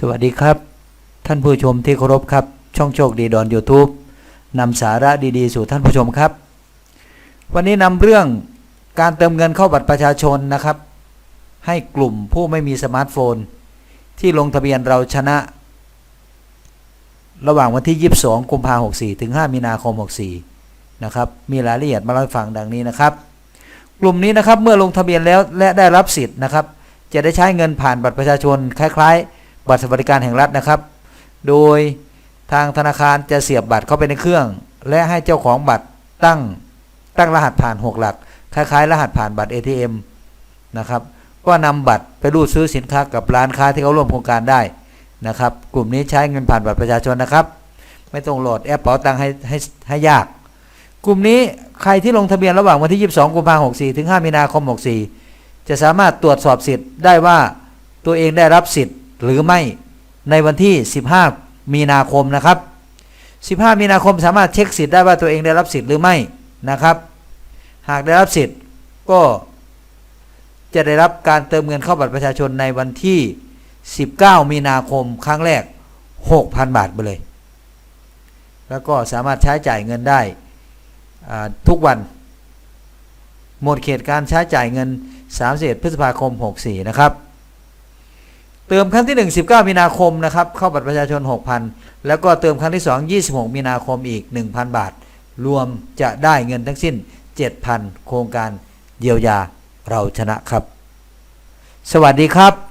สวัสดีครับ ท่านผู้ชมที่เคารพครับ ช่องโชคดีดอน YouTube นำสาระดีๆ สู่ท่านผู้ชมครับ วันนี้นำเรื่องการเติมเงินเข้าบัตรประชาชนนะครับ ให้กลุ่มผู้ไม่มีสมาร์ทโฟน ที่ลงทะเบียนเราชนะ ระหว่างวันที่ 22 กุมภาพันธ์64 ถึง 5 มีนาคม 64 นะครับ มีรายละเอียดมาเล่าให้ฟังดังนี้นะครับ กลุ่มนี้นะครับเมื่อลงทะเบียนแล้วและได้รับสิทธิ์นะครับ จะได้ใช้เงินผ่านบัตรประชาชนคล้ายๆ บัตรสวัสดิการแห่งรัฐนะครับ โดยทางธนาคารจะเสียบบัตรเข้าไปในเครื่อง และให้เจ้าของบัตรตั้งตั้งรหัสผ่าน 6 หลัก คล้ายๆ รหัสผ่านบัตร ATM นะครับ ก็นำบัตรไปรูดซื้อสินค้ากับร้านค้าที่เขาร่วมโครงการได้นะครับ กลุ่มนี้ใช้เงินผ่านบัตรประชาชนนะครับ ไม่ต้องโหลดแอปเป๋าตังค์ให้ให้ให้ยาก กลุ่มนี้ใครที่ลงทะเบียนระหว่างวันที่ 22 กุมภาพันธ์64 ถึง 5 มีนาคม 64 จะสามารถตรวจสอบสิทธิ์ได้ว่าตัวเองได้รับสิทธิ์ หรือไม่ในวันที่ 15 มีนาคมนะครับ 15 มีนาคมสามารถเช็คสิทธิ์ได้ว่าตัวเองได้รับสิทธิ์หรือไม่นะครับ หากได้รับสิทธิ์ก็จะได้รับการเติมเงินเข้าบัตรประชาชนในวันที่ 19 มีนาคมครั้งแรก 6,000 บาทไปเลย แล้วก็สามารถใช้จ่ายเงินได้ทุกวันหมดเขตการใช้จ่ายเงิน 31 พฤษภาคม 64 นะครับ เติมครั้งที่ 1 19 มีนาคมนะครับเข้าบัตรประชาชน 6,000 แล้วก็เติมครั้งที่ 2 26 มีนาคมอีก 1,000 บาท รวมจะได้เงินทั้งสิ้น 7,000 โครงการเยียวยาเราชนะครับ สวัสดีครับ